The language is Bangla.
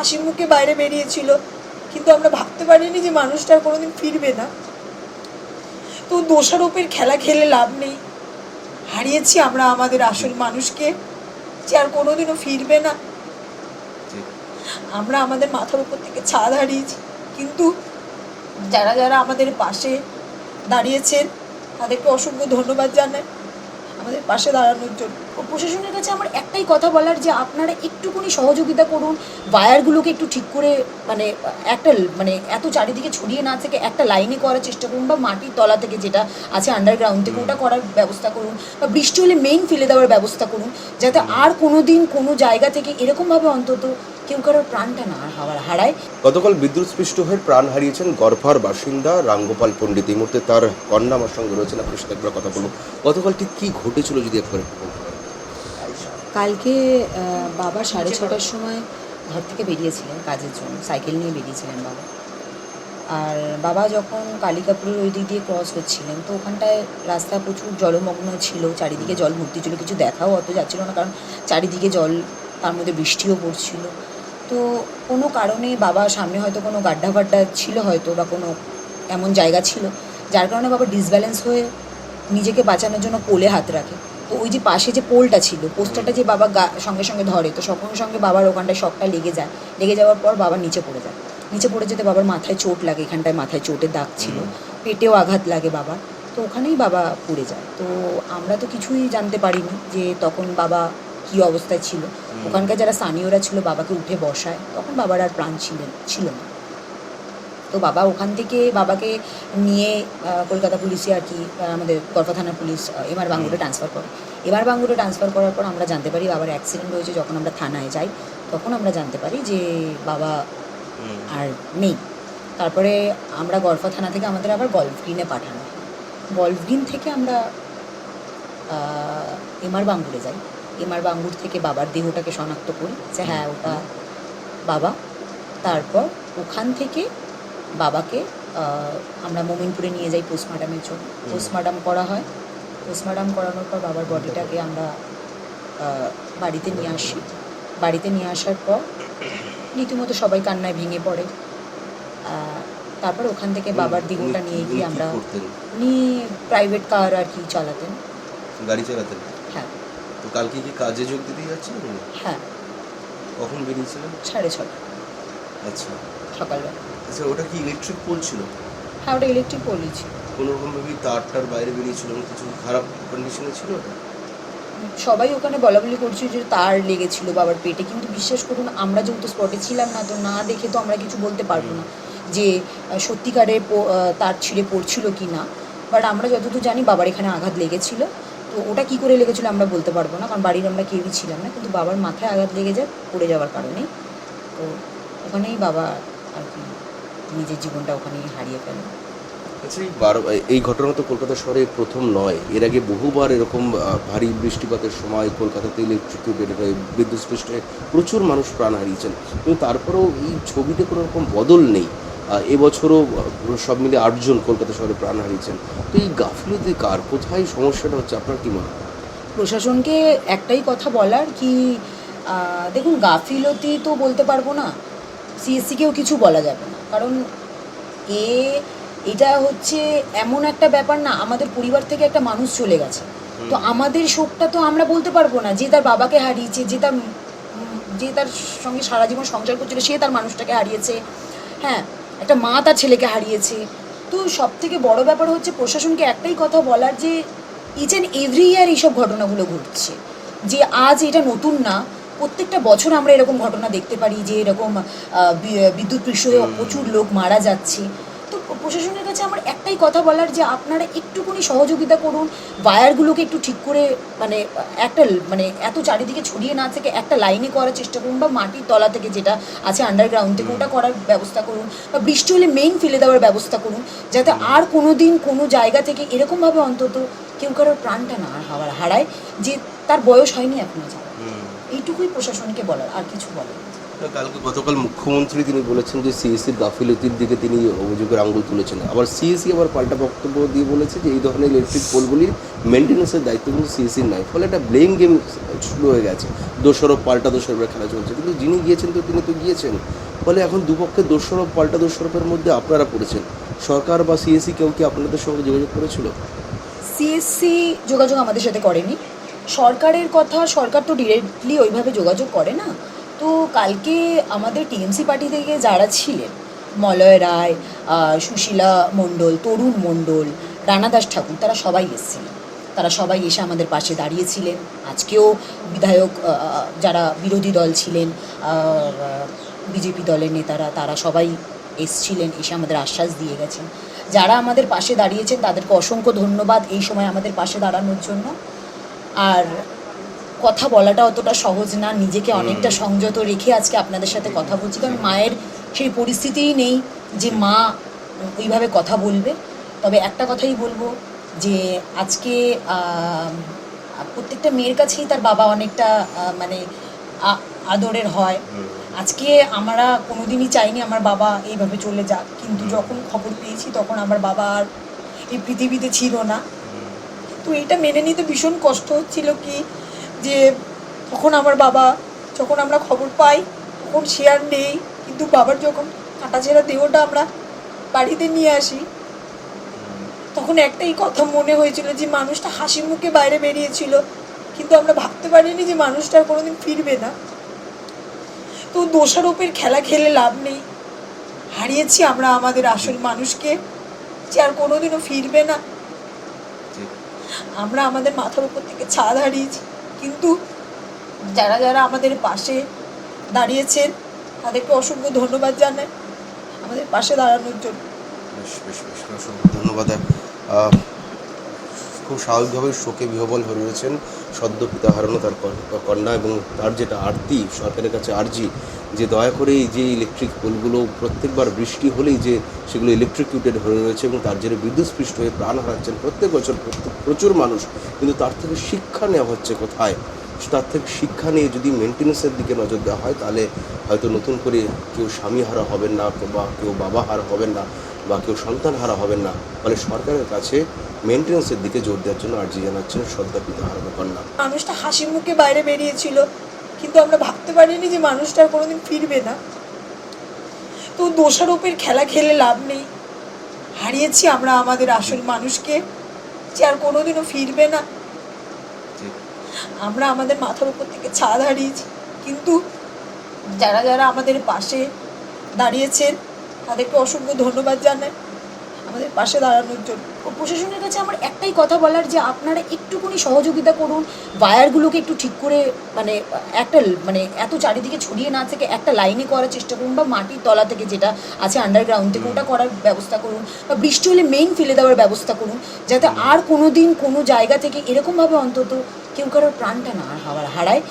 হাসি মুখে বাইরে বেরিয়েছিল। কিন্তু আমরা ভাবতে পারিনি যে মানুষটা আর কোনোদিন ফিরবে না। তো দোষারোপের খেলা খেলে লাভ নেই। হারিয়েছি আমরা আমাদের আসল মানুষকে যে আর কোনোদিনও ফিরবে না। আমরা আমাদের মাথার উপর থেকে ছাদ হারিয়েছি। কিন্তু যারা যারা আমাদের পাশে দাঁড়িয়েছেন, তাদেরকে অসংখ্য ধন্যবাদ জানাই। আমাদের পাশে দাঁড়ানোর জন্য। প্রশাসনের কাছে আমার একটাই কথা বলার যে আপনারা একটুখানি সহযোগিতা করুন ওয়্যারগুলোকে একটু ঠিক করে মানে একটা মানে এত চারিদিকে ছড়িয়ে না থেকে একটা লাইনে করার চেষ্টা করুন বা মাটির তলা থেকে যেটা আছে আন্ডারগ্রাউন্ড থেকে ওটা করার ব্যবস্থা করুন বা বৃষ্টি হলে মেইন ফেলে দেওয়ার ব্যবস্থা করুন যাতে আর কোনো দিন কোনো জায়গা থেকে এরকমভাবে অন্তত কেউ কারোর প্রাণটা না হাওয়ার হারায়। গতকাল বিদ্যুৎস্পৃষ্ট হয়ে প্রাণ হারিয়েছেন গর্ভার বাসিন্দা রাঙ্গোপাল পণ্ডিত। এই মুহূর্তে তার কন্যা আমার সঙ্গে রয়েছেন। আপনার সাথে একবার কথা বলব গতকাল ঠিক কী ঘটেছিল যদি একবার একটু। কালকে বাবা সাড়ে ছটার সময় ঘর থেকে বেরিয়েছিলেন কাজের জন্য, সাইকেল নিয়ে বেরিয়েছিলেন বাবা। আর বাবা যখন কালিকাপুরের ওই দিক দিয়ে ক্রস হচ্ছিলেন তো ওখানটায় রাস্তা প্রচুর জলমগ্ন ছিল, চারিদিকে জল ভর্তি ছিল, কিছু দেখাও অত যাচ্ছিল না, কারণ চারিদিকে জল, তার মধ্যে বৃষ্টিও পড়ছিল। তো কোনো কারণে বাবা সামনে হয়তো কোনো গাড্ডা ফাড্ডা ছিল হয়তো, বা কোনো এমন জায়গা ছিল, যার কারণে বাবা ডিসব্যালেন্স হয়ে নিজেকে বাঁচানোর জন্য কোলে হাত রাখে। তো ওই যে পাশে যে পোলটা ছিল পোস্টারটা যে বাবা গা সঙ্গে সঙ্গে ধরে তো সঙ্গে সঙ্গে বাবার ওখানটায় শকটা লেগে যায়। লেগে যাওয়ার পর বাবা নিচে পড়ে যায়। নিচে পড়ে যেতে বাবার মাথায় চোট লাগে এখানটায় মাথায় চোটের দাগ ছিল। পেটেও আঘাত লাগে বাবার। তো ওখানেই বাবা পড়ে যায়। তো আমরা তো কিছুই জানতে পারিনি যে তখন বাবা কী অবস্থায় ছিল। ওখানকার যারা স্থানীয়রা ছিল বাবাকে উঠে বসায় তখন বাবার আর প্রাণ ছিলেন ছিল না। তো বাবা ওখান থেকে বাবাকে নিয়ে কলকাতা পুলিশে আর কি আমাদের গড়ফা থানার পুলিশ এমআর বাঙ্গুরে ট্রান্সফার করে। এবার বাঙ্গুরে ট্রান্সফার করার পর আমরা জানতে পারি বাবার অ্যাক্সিডেন্ট হয়েছে যখন আমরা থানায় যাই তখন আমরা জানতে পারি যে বাবা আর নেই। তারপরে আমরা গড়ফা থানা থেকে আমাদের আবার গল্ফ গ্রিনে পাঠানো। হয়। গল্ফ গ্রিন থেকে আমরা এমআর বাঙ্গুরে যাই। এমআর বাঙ্গুর থেকে বাবার দেহটাকে শনাক্ত করি যে হ্যাঁ ওটা বাবা। তারপর ওখান থেকে বাবাকে আমরা মোমিনপুরে নিয়ে যাই পোস্টমার্টামের জন্য। পোস্টমার্টাম করা হয়। পোস্টমার্টাম করানোর পর বাবার বডিটাকে আমরা বাড়িতে নিয়ে আসি। বাড়িতে নিয়ে আসার পর রীতিমতো সবাই কান্নায় ভেঙে পড়ে। তারপর ওখান থেকে বাবার দেহটা নিয়ে গিয়ে আমরা উনি প্রাইভেট কার আর কি চালাতেন। গাড়ি চালাতেন? হ্যাঁ। তো কালকে কি কাজে যোগ দিতে যাচ্ছিলেন হ্যাঁ। কখন বেরিয়েছিলেন? সাড়ে ছটা। আচ্ছা। সকালবেলা। আচ্ছা ওটা কি ইলেকট্রিক পোল ছিল? হ্যাঁ ওটা ইলেকট্রিক পোলই ছিল। কোনো রকম ভাবে তার টার বাইরে বেরিয়েছিল কিছু খারাপ কন্ডিশনে ছিল ওটা? সবাই ওখানে বলা বলি করছে যে তার লেগেছিল বাবার পেটে। কিন্তু বিশ্বাস করুন আমরা যেহেতু স্পটে ছিলাম না তো না দেখে তো আমরা কিছু বলতে পারব না যে সত্যিকারে তার ছিঁড়ে পড়ছিল কি না। বাট আমরা যতদূর জানি বাবার এখানে আঘাত লেগেছিল। তো ওটা কি করে লেগেছিল আমরা বলতে পারব না কারণ বাড়ির আমরা কেউই ছিলাম না। কিন্তু বাবার মাথায় আঘাত লেগে যায় পড়ে যাওয়ার কারণে। তো ওখানেই বাবা আর কি নিজের জীবনটা ওখানেই হারিয়ে ফেলে। আচ্ছা এই বার- এই ঘটনা তো কলকাতা শহরে প্রথম নয়। এর আগে বহুবার এরকম ভারী বৃষ্টিপাতের সময় কলকাতাতে ইলেকট্রিক বেড়ে হয়ে বিদ্যুৎ স্পৃষ্ট হয়ে প্রচুর মানুষ প্রাণ হারিয়েছেন। কিন্তু তারপরেও এই ছবিতে কোনো রকম বদল নেই। এবছরও সব মিলে আটজন কলকাতা শহরে প্রাণ হারিয়েছেন। তো এই গাফিলতি কার? কোথায় সমস্যাটা হচ্ছে? আপনার কি মনে হয়? প্রশাসনকে একটাই কথা বলার কি দেখুন গাফিলতি তো বলতে পারব না। সিএসসিকেও কিছু বলা যাবে না। কারণ এ এটা হচ্ছে এমন একটা ব্যাপার না আমাদের পরিবার থেকে একটা মানুষ চলে গেছে। তো আমাদের শোকটা তো আমরা বলতে পারব না যে তার বাবাকে হারিয়েছে যে তার যে তার সঙ্গে সারা জীবন সংসার করছিল সে তার মানুষটাকে হারিয়েছে। হ্যাঁ একটা মা তার ছেলেকে হারিয়েছে। তো সব থেকে বড় ব্যাপার হচ্ছে প্রশাসনকে একটাই কথা বলার যে ইচ অ্যান্ড এভরি ইয়ার এইসব ঘটনাগুলো ঘটছে। যে আজ এটা নতুন না প্রত্যেকটা বছর আমরা এরকম ঘটনা দেখতে পারি যে এরকম বিদ্যুৎ পৃষ্ঠ হয়ে প্রচুর লোক মারা যাচ্ছে। তো প্রশাসনের কাছে আমার একটাই কথা বলার যে আপনারা একটুখানি সহযোগিতা করুন ওয়্যারগুলোকে একটু ঠিক করে মানে একটা মানে এত চারিদিকে ছড়িয়ে না থেকে একটা লাইনে করার চেষ্টা করুন বা মাটির তলা থেকে যেটা আছে আন্ডারগ্রাউন্ড থেকে ওটা করার ব্যবস্থা করুন বা বৃষ্টি হলে মেইন ফেলে দেওয়ার ব্যবস্থা করুন যাতে আর কোনো দিন কোনো জায়গা থেকে এরকমভাবে অন্তত কেউ কারোর প্রাণটা না হাওয়ার হারায় যে তার বয়স হয়নি এখনও যাওয়া এইটুকুই প্রশাসনকে বলার আর কিছু বলার। কালকে গতকাল মুখ্যমন্ত্রী তিনি বলেছেন যে সিএসসির গাফিলতির দিকে তিনি অভিযোগের আঙ্গুল তুলেছেন। আবার সিএসসি আবার পাল্টা বক্তব্য দিয়ে বলেছে যে এই ধরনের ইলেকট্রিক পোলগুলির মেনটেন্যান্সের দায়িত্ব কিন্তু সিএসসির নাই। ফলে একটা ব্লেম গেম শুরু হয়ে গেছে। দোষারোপ পাল্টা দোষারোপের খেলা চলছে। কিন্তু যিনি গিয়েছেন তো তিনি তো গিয়েছেন। ফলে এখন দুপক্ষে দোষারোপ পাল্টা দোষারোপের মধ্যে আপনারা পড়েছেন। সরকার বা সিএসসি কেউ কি আপনাদের সঙ্গে যোগাযোগ করেছিল? সিএসসি যোগাযোগ আমাদের সাথে করেনি। সরকারের কথা, সরকার তো ডিরেক্টলি ওইভাবে যোগাযোগ করে না। তো কালকে আমাদের টিএমসি পার্টি থেকে যারা ছিলেন, মলয় রায় সুশীলা মণ্ডল, তরুণ মণ্ডল, রানা দাস ঠাকুর, তারা সবাই এসেছিলেন। তারা সবাই এসে আমাদের পাশে দাঁড়িয়েছিলেন। আজকেও বিধায়ক যারা বিরোধী দল ছিলেন বিজেপি দলের নেতারা, তারা সবাই এসছিলেন, এসে আমাদের আশ্বাস দিয়ে গেছেন। যারা আমাদের পাশে দাঁড়িয়েছেন, তাদেরকে অসংখ্য ধন্যবাদ এই সময় আমাদের পাশে দাঁড়ানোর জন্য। আর কথা বলাটা অতটা সহজ না নিজেকে অনেকটা সংযত রেখে আজকে আপনাদের সাথে কথা বলছি। কারণ মায়ের সেই পরিস্থিতিই নেই যে মা ওইভাবে কথা বলবে। তবে একটা কথাই বলব যে আজকে প্রত্যেকটা মেয়ের কাছেই তার বাবা অনেকটা মানে আদরের হয়। আজকে আমরা কোনোদিনই চাইনি আমার বাবা এইভাবে চলে যাক। কিন্তু যখন খবর পেয়েছি তখন আমার বাবা আর এই পৃথিবীতে ছিল না। তো এটা মেনে নিতে ভীষণ কষ্ট হচ্ছিল কি যে তখন আমার বাবা, যখন আমরা খবর পাই, তখন সে আর নেই, কিন্তু বাবার যখন কাটাছেড়া দেহটা আমরা বাড়িতে নিয়ে আসি, তখন একটাই কথা মনে হয়েছিল যে মানুষটা হাসি মুখে বাইরে বেরিয়েছিল, কিন্তু আমরা ভাবতে পারিনি যে মানুষটা আর কোনোদিন ফিরবে না। তো দোষারোপের খেলা খেলে লাভ নেই। হারিয়েছি আমরা আমাদের আসল মানুষকে, যে আর কোনোদিনও ফিরবে না। আমরা আমাদের মাথার উপর থেকে ছাদ হারিয়েছি কিন্তু যারা যারা আমাদের পাশে দাঁড়িয়েছেন, তাদেরকে অসংখ্য ধন্যবাদ জানাই। আমাদের পাশে দাঁড়ানোর জন্য। বেশ বেশ বেশ, অসংখ্য ধন্যবাদ। খুব স্বাভাবিকভাবে শোকে বিহবল হয়ে রয়েছেন সদ্য পিতা হারানো তার কন- কন্যা এবং তার যেটা আরতি, সরকারের কাছে আর্জি, যে দয়া করে এই যে ইলেকট্রিক পোলগুলো প্রত্যেকবার বৃষ্টি হলেই যে সেগুলো ইলেকট্রিকিউটেড হয়ে রয়েছে এবং তার জেরে বিদ্যুৎস্পৃষ্ট হয়ে প্রাণ হারাচ্ছেন প্রত্যেক বছর প্রচুর মানুষ, কিন্তু তার থেকে শিক্ষা নেওয়া হচ্ছে কোথায়? তার থেকে শিক্ষা নিয়ে যদি মেনটেন্যান্সের দিকে নজর দেওয়া হয়, তাহলে হয়তো নতুন করে কেউ স্বামী হারা হবেন না বা কেউ বাবা হারা হবেন না। বা কেউ সন্তান হারা হবেন না। ফলে সরকারের কাছে মেনটেন্যান্সের দিকে জোর দেওয়ার জন্য আর্জি জানাচ্ছেন সদ্যা পিতা হারানো কন্যা। মানুষটা হাসি মুখে বাইরে বেরিয়েছিল, কিন্তু আমরা ভাবতে পারিনি যে মানুষটা আর কোনোদিন ফিরবে না। তো দোষারোপের খেলা খেলে লাভ নেই। হারিয়েছি আমরা আমাদের আসল মানুষকে যে আর কোনোদিনও ফিরবে না। আমরা আমাদের মাথার উপর থেকে ছাদ হারিয়েছি, কিন্তু যারা যারা আমাদের পাশে দাঁড়িয়েছেন তাদেরকে অসংখ্য ধন্যবাদ জানাই আমাদের পাশে দাঁড়ানোর জন্য। প্রশাসনের কাছে আমার একটাই কথা বলার যে আপনারা একটুখানি সহযোগিতা করুন ওয়্যারগুলোকে একটু ঠিক করে মানে একটা মানে এত চারিদিকে ছড়িয়ে না থেকে একটা লাইনে করার চেষ্টা করুন বা মাটির তলা থেকে যেটা আছে আন্ডারগ্রাউন্ড থেকে ওটা করার ব্যবস্থা করুন বা বৃষ্টি হলে মেইন ফেলে দেওয়ার ব্যবস্থা করুন যাতে আর কোনো দিন কোনো জায়গা থেকে এরকমভাবে অন্তত কেউ কারোর প্রাণটা না হাওয়া হারায়।